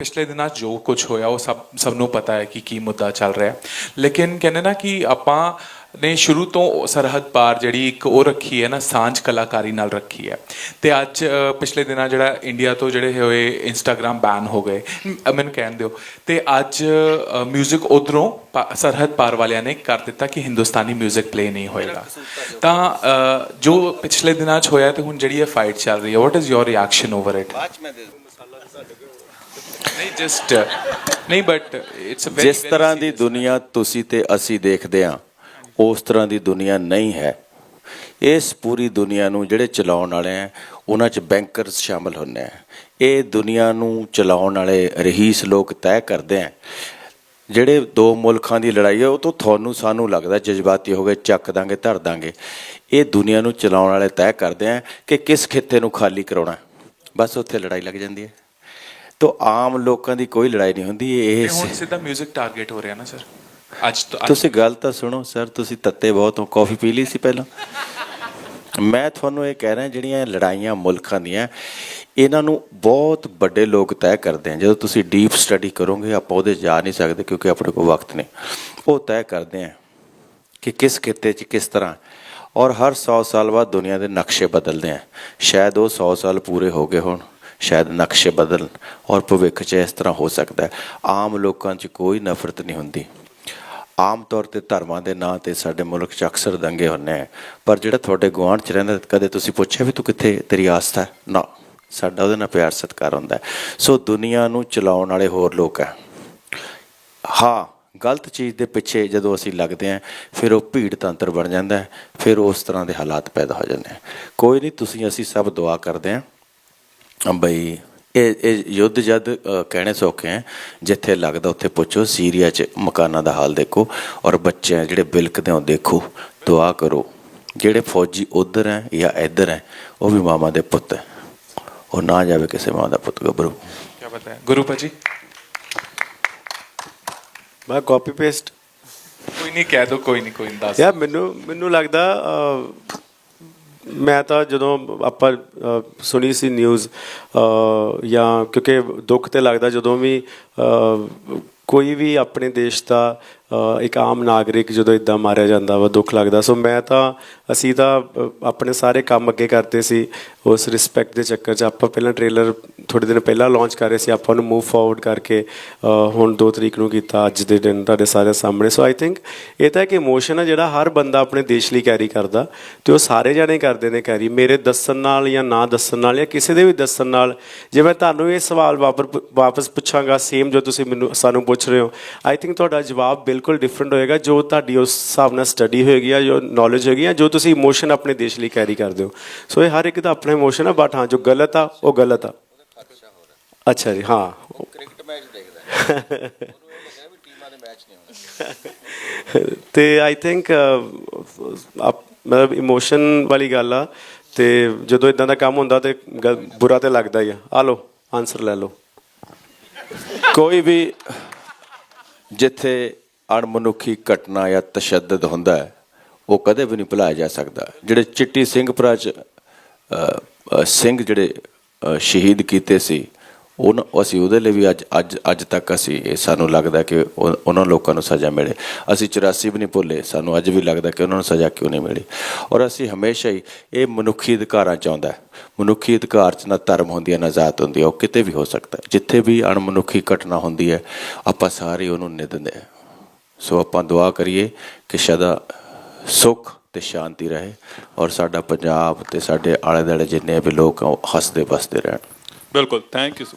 ਪਿਛਲੇ ਦਿਨਾਂ 'ਚ ਜੋ ਕੁਝ ਹੋਇਆ ਉਹ ਸਭ ਸਭ ਨੂੰ ਪਤਾ ਹੈ ਕਿ ਕੀ ਮੁੱਦਾ ਚੱਲ ਰਿਹਾ ਹੈ ਲੇਕਿਨ ਕਹਿੰਦੇ ਨਾ ਕਿ ਆਪਾਂ ਨੇ ਸ਼ੁਰੂ ਤੋਂ ਸਰਹੱਦ ਪਾਰ ਜਿਹੜੀ ਇੱਕ ਉਹ ਰੱਖੀ ਹੈ ਨਾ ਸਾਂਝ ਕਲਾਕਾਰੀ ਨਾਲ ਰੱਖੀ ਹੈ ਤੇ ਅੱਜ ਅ, ਪਿਛਲੇ ਦਿਨਾਂ ਜਿਹੜਾ ਇੰਡੀਆ ਤੋਂ ਜਿਹੜੇ ਹੋਏ ਇੰਸਟਾਗ੍ਰam ਬੈਨ ਹੋ ਗਏ ਮ- ਮੈਨੂੰ ਕਹਿਣ ਦਿਓ ਤੇ ਅੱਜ 뮤직 ਉਧਰੋਂ ਸਰਹੱਦ ਪਾਰ ਵਾਲਿਆਂ ਨੇ ਕਰ ਦਿੱਤਾ ਕਿ ਹਿੰਦੁਸਤਾਨੀ 뮤직 ਪਲੇ ਨਹੀਂ ਹੋਏਗਾ ਤਾਂ ਅ, ਜੋ ਪਿਛਲੇ ਦਿਨਾਂ 'ਚ ਹੋਇਆ ਤੇ ਹੁਣ ਜਿਹੜੀ ਇਹ ਫਾਈਟ ਚੱਲ ਰਹੀ ਹੈ what is your reaction over it ਨਹੀਂ ਜਸਟ ਨਹੀਂ ਬਟ ਇਟਸ ਅ ਜਿਸ ਤਰ੍ਹਾਂ ਦੀ ਦੁਨੀਆ ਤੁਸੀਂ ਤੇ ਅਸੀਂ ਦੇਖਦੇ ਹਾਂ ਉਸ ਤਰ੍ਹਾਂ ਦੀ ਦੁਨੀਆ ਨਹੀਂ ਹੈ। ਇਸ ਪੂਰੀ ਦੁਨੀਆ ਨੂੰ ਜਿਹੜੇ ਚਲਾਉਣ ਵਾਲੇ ਆ ਉਹਨਾਂ 'ਚ ਬੈਂਕਰਸ ਸ਼ਾਮਲ ਹੁੰਦੇ ਆ ਇਹ ਦੁਨੀਆ ਨੂੰ ਚਲਾਉਣ ਵਾਲੇ ਰਹੀਸ ਲੋਕ ਤੈਅ ਕਰਦੇ ਆ ਜਿਹੜੇ ਦੋ ਮੁਲਕਾਂ ਦੀ ਲੜਾਈ ਹੈ ਉਹ ਤੋਂ ਤੁਹਾਨੂੰ ਸਾਨੂੰ ਲੱਗਦਾ ਜਜ਼ਬਾਤੀ ਹੋ ਗਏ ਚੱਕ ਦਾਂਗੇ ਧਰ ਦਾਂਗੇ। ਇਹ ਦੁਨੀਆ ਨੂੰ ਚਲਾਉਣ ਵਾਲੇ ਤੈਅ ਕਰਦੇ ਆ ਕਿ ਕਿਸ ਖਿੱਤੇ ਨੂੰ ਖਾਲੀ ਕਰਾਉਣਾ ਬਸ ਉੱਥੇ ਲੜਾਈ ਲੱਗ ਜਾਂਦੀ ਹੈ। ਤੋ ਆਮ ਲੋਕਾਂ ਦੀ ਕੋਈ ਲੜਾਈ ਨਹੀਂ ਹੁੰਦੀ ਇਹ ਹੁਣ ਸਿੱਧਾ 뮤직 ਟਾਰਗੇਟ ਹੋ ਰਿਹਾ ਨਾ ਸਰ ਅੱਜ ਤੋਂ ਤੁਸੀਂ ਗੱਲ ਤਾਂ ਸੁਣੋ ਸਰ ਤੁਸੀਂ ਤੱਤੇ ਬਹੁਤ ਹੋ ਕਾਫੀ ਪੀ ਲਈ ਸੀ ਪਹਿਲਾਂ। ਮੈਂ ਤੁਹਾਨੂੰ ਇਹ ਕਹਿ ਰਿਹਾ ਜਿਹੜੀਆਂ ਲੜਾਈਆਂ ਮੁਲਕਾਂ ਦੀਆਂ ਇਹਨਾਂ ਨੂੰ ਬਹੁਤ ਵੱਡੇ ਲੋਕ ਤੈਅ ਕਰਦੇ ਆ। ਜਦੋਂ ਤੁਸੀਂ ਡੀਪ ਸਟੱਡੀ ਕਰੋਗੇ ਆਪਾਂ ਉਹਦੇ ਜਾ ਨਹੀਂ ਸਕਦੇ ਕਿਉਂਕਿ ਆਪਣੇ ਕੋਲ ਵਕਤ ਨਹੀਂ। ਉਹ ਤੈਅ ਕਰਦੇ ਆ ਕਿ ਕਿਸ ਖਿੱਤੇ 'ਚ ਕਿਸ ਤਰ੍ਹਾਂ। ਔਰ ਹਰ 100 ਸਾਲ ਬਾਅਦ ਦੁਨੀਆ ਦੇ ਨਕਸ਼ੇ ਬਦਲਦੇ ਆ। ਸ਼ਾਇਦ ਉਹ 100 ਸਾਲ ਪੂਰੇ ਹੋ ਗਏ ਹੋਣ। ਸ਼ਾਇਦ ਨਕਸ਼ੇ ਬਦਲਣ ਔਰ ਭਵਿੱਖ 'ਚ ਇਸ ਤਰ੍ਹਾਂ ਹੋ ਸਕਦਾ ਹੈ। ਆਮ ਲੋਕਾਂ 'ਚ ਕੋਈ ਨਫ਼ਰਤ ਨਹੀਂ ਹੁੰਦੀ। ਆਮ ਤੌਰ ਤੇ ਧਰਮਾਂ ਦੇ ਨਾਂ ਤੇ ਸਾਡੇ ਮੁਲਕ 'ਚ ਅਕਸਰ ਦੰਗੇ ਹੁੰਦੇ ਆ। ਪਰ ਜਿਹੜਾ ਤੁਹਾਡੇ ਗੁਆਂਢ 'ਚ ਰਹਿੰਦਾ, ਕਦੇ ਤੁਸੀਂ ਪੁੱਛਿਆ ਵੀ ਤੂੰ ਕਿੱਥੇ ਤੇਰੀ ਆਸਥਾ ਹੈ? ਨਾ। ਸਾਡਾ ਉਹਦੇ ਨਾਲ ਪਿਆਰ ਸਤਿਕਾਰ ਹੁੰਦਾ ਸੋ ਦੁਨੀਆ ਨੂੰ ਚਲਾਉਣ ਵਾਲੇ ਹੋਰ ਲੋਕ ਹੈ। ਹਾਂ, ਗਲਤ ਚੀਜ਼ ਦੇ ਪਿੱਛੇ ਜਦੋਂ ਅਸੀਂ ਲੱਗਦੇ ਹਾਂ, ਫਿਰ ਉਹ ਭੀੜ ਤੰਤਰ ਬਣ ਜਾਂਦਾ ਫਿਰ ਉਸ ਤਰ੍ਹਾਂ ਦੇ ਹਾਲਾਤ ਪੈਦਾ ਹੋ ਜਾਂਦੇ ਆ। ਕੋਈ ਨਹੀਂ, ਤੁਸੀਂ ਅਸੀਂ ਸਭ ਦੁਆ ਕਰਦੇ ਹਾਂ। ਬਈ ਇਹ ਇਹ ਯੁੱਧ ਜਦ ਕਹਿਣੇ ਸੌਖੇ ਹੈ ਜਿੱਥੇ ਲੱਗਦਾ ਉੱਥੇ ਪੁੱਛੋ ਸੀਰੀਆ 'ਚ ਮਕਾਨਾਂ ਦਾ ਹਾਲ ਦੇਖੋ ਔਰ ਬੱਚੇ ਆ ਜਿਹੜੇ ਬਿਲਕਦੇ ਹੋ ਦੇਖੋ ਦੁਆ ਕਰੋ ਜਿਹੜੇ ਫੌਜੀ ਉਧਰ ਹੈ ਜਾਂ ਇੱਧਰ ਹੈ ਉਹ ਵੀ ਮਾਮਾ ਦੇ ਪੁੱਤ ਹੈ ਉਹ ਨਾ ਜਾਵੇ ਕਿਸੇ ਮਾਂ ਦਾ ਪੁੱਤ ਗੱਭਰੂ। ਕੀ ਪਤਾ ਹੈ? ਗੁਰੂ ਭਾਜੀ? ਮੈਂ ਕਾਪੀ ਪੇਸਟ ਕੋਈ ਨਹੀਂ ਕਹਿ ਦੋ ਕੋਈ ਨਹੀਂ ਕੋਈ ਨਹੀਂ ਦੱਸ ਯਾਰ ਮੈਨੂੰ ਮੈਨੂੰ ਲੱਗਦਾ ਮੈਂ ਤਾਂ ਜਦੋਂ ਆਪਾਂ ਸੁਣੀ ਸੀ ਨਿਊਜ਼ ਜਾਂ ਕਿਉਂਕਿ ਦੁੱਖ ਤੇ ਲੱਗਦਾ ਜਦੋਂ ਵੀ ਕੋਈ ਵੀ ਆਪਣੇ ਦੇਸ਼ ਦਾ ਇੱਕ ਆਮ ਨਾਗਰਿਕ ਜਦੋਂ ਇਦਾਂ ਮਾਰਿਆ ਜਾਂਦਾ ਵਾ, ਦੁੱਖ ਲੱਗਦਾ। ਸੋ ਮੈਂ ਤਾਂ, ਅਸੀਂ ਤਾਂ ਆਪਣੇ ਸਾਰੇ ਕੰਮ ਅੱਗੇ ਕਰਦੇ ਸੀ। ਉਸ ਰਿਸਪੈਕਟ ਦੇ ਚੱਕਰ 'ਚ ਆਪਾਂ ਪਹਿਲਾਂ ਟ੍ਰੇਲਰ ਥੋੜੇ ਦਿਨ ਪਹਿਲਾਂ ਲਾਂਚ ਕਰ ਰਹੇ ਸੀ। ਆਪਾਂ ਉਹਨੂੰ ਮੂਵ ਫਾਰਵਰਡ ਕਰਕੇ ਹੁਣ 2 ਤਰੀਕ ਨੂੰ ਕੀਤਾ, ਅੱਜ ਦੇ ਦਿਨ ਤੁਹਾਡੇ ਸਾਰੇ ਸਾਹਮਣੇ। ਸੋ ਆਈ ਥਿੰਕ ਇਹ ਤਾਂ ਇੱਕ ਇਮੋਸ਼ਨ ਹੈ ਜਿਹੜਾ ਹਰ ਬੰਦਾ ਆਪਣੇ ਦੇਸ਼ ਲਈ ਕੈਰੀ ਕਰਦਾ। ਤੇ ਉਹ ਸਾਰੇ ਜਾਣੇ ਕਰਦੇ ਨੇ ਕੈਰੀ ਮੇਰੇ ਦੱਸਣ ਨਾਲ ਜਾਂ ਨਾ ਦੱਸਣ ਨਾਲ ਜਾਂ ਕਿਸੇ ਦੇ ਵੀ ਦੱਸਣ ਨਾਲ, ਜੇ ਮੈਂ ਤੁਹਾਨੂੰ ਇਹ ਸਵਾਲ ਵਾਪਰ, ਵਾਪਸ ਪੁੱਛਾਂਗਾ ਸੇਮ ਜੋ ਤੁਸੀਂ ਮੈਨੂੰ, ਸਾਨੂੰ ਪੁੱਛ ਰਹੇ ਹੋ ਆਈ ਥਿੰਕ ਤੁਹਾਡਾ ਜਵਾਬ ਬਿਲਕੁਲ ਡਿਫਰੈਂਟ ਹੋਏਗਾ ਜੋ ਤੁਹਾਡੀ ਉਸ ਹਿਸਾਬ ਨਾਲ ਸਟੱਡੀ ਹੋਏਗੀ ਜਾਂ ਜੋ ਨੌਲੇਜ ਹੋਏਗੀ ਜਾਂ ਜੋ ਤੁਸੀਂ ਇਮੋਸ਼ਨ ਆਪਣੇ ਦੇਸ਼ ਲਈ ਕੈਰੀ ਕਰਦੇ ਹੋ। ਸੋ ਇਹ ਹਰ ਇੱਕ ਦਾ ਆਪਣਾ ਇਮੋਸ਼ਨ ਹੈ ਬਟ ਹਾਂ ਜੋ ਗਲਤ ਆ ਉਹ ਗਲਤ ਆ। ਅੱਛਾ ਜੀ ਹਾਂ। ਕ੍ਰਿਕਟ ਮੈਚ ਦੇਖਦਾ। ਤੇ ਆਈ ਥਿੰਕ ਮਤਲਬ ਇਮੋਸ਼ਨ ਵਾਲੀ ਗੱਲ ਆ ਤੇ ਜਦੋਂ ਇਦਾਂ ਦਾ ਕੰਮ ਹੁੰਦਾ ਤੇ ਬੁਰਾ ਤੇ ਲੱਗਦਾ ਹੀ ਆ। ਆ ਲਓ ਆਨਸਰ ਲੈ ਲਓ। ਕੋਈ ਵੀ ਜਿੱਥੇ ਅਣਮਨੁੱਖੀ ਘਟਨਾ ਜਾਂ ਤਸ਼ੱਦਦ ਹੁੰਦਾ ਹੈ, ਉਹ ਕਦੇ ਵੀ ਨਹੀਂ ਭੁਲਾਇਆ ਜਾ ਸਕਦਾ। ਜਿਹੜੇ ਚਿੱਟੀ ਸਿੰਘਪੁਰਾ ਚ ਸਿੰਘ ਜਿਹੜੇ ਸ਼ਹੀਦ ਕੀਤੇ ਸੀ, ਉਹਨਾਂ, ਅਸੀਂ ਉਹਦੇ ਲਈ ਵੀ ਅੱਜ ਅੱਜ ਅੱਜ ਤੱਕ ਅਸੀਂ, ਇਹ ਸਾਨੂੰ ਲੱਗਦਾ ਕਿ ਉਹ- ਉਹਨਾਂ ਲੋਕਾਂ ਨੂੰ ਸਜ਼ਾ ਮਿਲੇ। ਅਸੀਂ 84 ਵੀ ਨਹੀਂ ਭੁੱਲੇ, ਸਾਨੂੰ ਅੱਜ ਵੀ ਲੱਗਦਾ ਕਿ ਉਹਨਾਂ ਨੂੰ ਸਜ਼ਾ ਕਿਉਂ ਨਹੀਂ ਮਿਲੀ। ਔਰ ਅਸੀਂ ਹਮੇਸ਼ਾ ਹੀ ਇਹ ਮਨੁੱਖੀ ਅਧਿਕਾਰਾਂ ਚ ਆਉਂਦਾ ਮਨੁੱਖੀ ਅਧਿਕਾਰ ਚ ਨਾ ਧਰਮ ਹੁੰਦੀ ਹੈ, ਨਾ ਜ਼ਾਤ ਹੁੰਦੀ ਹੈ, ਉਹ ਕਿਤੇ ਵੀ ਹੋ ਸਕਦਾ ਜਿੱਥੇ ਵੀ ਅਣਮਨੁੱਖੀ ਘਟਨਾ ਹੁੰਦੀ ਹੈ, ਆਪਾਂ ਸਾਰੇ ਉਹਨੂੰ ਨਿੰਦਦੇ ਹਾਂ। ਸੋ ਆਪਾਂ ਦੁਆ ਕਰੀਏ ਕਿ ਸਦਾ ਸੁੱਖ ਤੇ ਸ਼ਾਂਤੀ ਰਹੇ ਔਰ ਸਾਡਾ ਪੰਜਾਬ ਤੇ ਸਾਡੇ ਆਲੇ ਦੁਆਲੇ ਜਿੰਨੇ ਵੀ ਲੋਕ ਆ, ਉਹ ਹੱਸਦੇ ਬਸਦੇ ਰਹਿਣ। ਬਿਲਕੁਲ ਥੈਂਕ ਯੂ ਸੋ